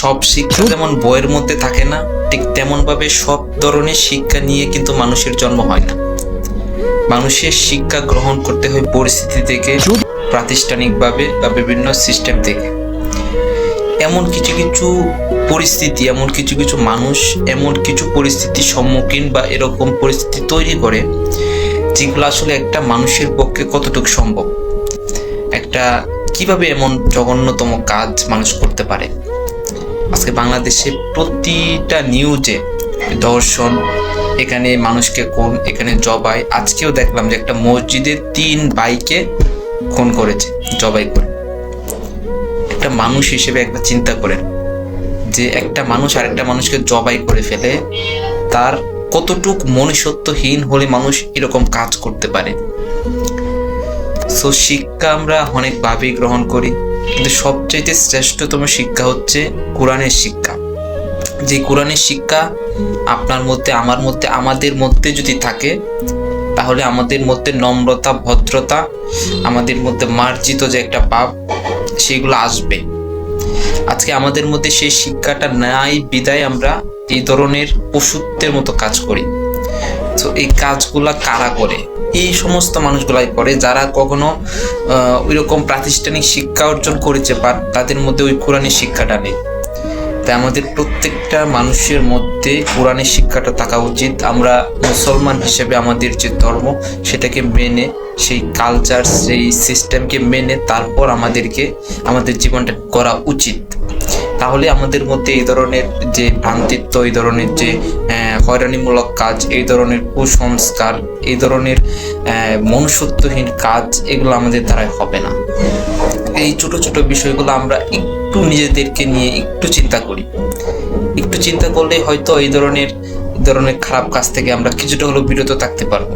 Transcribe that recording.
সব শিক্ষা যেমন বইয়ের মধ্যে থাকে না, ঠিক তেমন ভাবে সব ধরনের শিক্ষা নিয়ে কিন্তু মানুষের জন্ম হয় না। মানুষের শিক্ষা গ্রহণ করতে হয় পরিস্থিতি থেকে, প্রাতিষ্ঠানিকভাবে বা বিভিন্ন সিস্টেম থেকে। এমন কিছু কিছু পরিস্থিতি, এমন কিছু কিছু মানুষ, এমন কিছু পরিস্থিতির সম্মুখীন বা এরকম পরিস্থিতি তৈরি করে, যেগুলো আসলে একটা মানুষের পক্ষে কতটুকু সম্ভব? একটা কীভাবে এমন জঘন্যতম কাজ মানুষ করতে পারে? আজকে বাংলাদেশে প্রতিটা নিউজে ধর্ষণ এখানে মানুষকে খুন, এখানে জবাই। আজকেও দেখলাম যে একটা মসজিদে তিন বাইকে খুন করেছে, জবাই করে। একটা মানুষ হিসেবে একটা চিন্তা করেন যে একটা মানুষ আরেকটা মানুষকে জবাই করে ফেলে, তার কতটুক মনুষ্যত্বহীন হলে মানুষ এরকম কাজ করতে পারে? সো শিক্ষা আমরা অনেকভাবেই গ্রহণ করি। কিন্তু সবচাইতে শ্রেষ্ঠতম শিক্ষা হচ্ছে কোরআনের শিক্ষা। যে কোরআনের শিক্ষা আপনার মধ্যে, আমার মধ্যে, আমাদের মধ্যে যদি থাকে, তাহলে আমাদের মধ্যে নম্রতা, ভদ্রতা, আমাদের মধ্যে মার্জিত যে একটা পাপ সেগুলো আসবে। আজকে আমাদের মধ্যে সেই শিক্ষাটা নাই, বিদায় আমরা এই ধরনের পশুত্বের মতো কাজ করি। তো এই কাজগুলা কারা করে? এই সমস্ত মানুষগুলাই করে যারা কখনো ওই রকম প্রাতিষ্ঠানিক শিক্ষা অর্জন করেছে, বা তাদের মধ্যে ওই কোরআনের শিক্ষাটা নেই। তাই আমাদের প্রত্যেকটা মানুষের মধ্যে কোরআনের শিক্ষাটা থাকা উচিত। আমরা মুসলমান হিসেবে আমাদের যে ধর্ম, সেটাকে মেনে, সেই কালচার সেই সিস্টেমকে মেনে তারপর আমাদেরকে, আমাদের জীবনটা করা উচিত। তাহলে আমাদের মধ্যে এই ধরনের যে ভ্রান্তিত্ব, এই ধরনের যে হয়রানিমূলক কাজ, এই ধরনের কুসংস্কার, এই ধরনের মনুষ্যত্বহীন কাজ, এগুলো আমাদের দ্বারাই হবে না। এই ছোট ছোট বিষয়গুলো আমরা একটু নিজেদেরকে নিয়ে একটু চিন্তা করি। একটু চিন্তা করলে হয়তো এই ধরনের ধরনের খারাপ কাজ থেকে আমরা কিছুটা হলেও বিরত থাকতে পারব।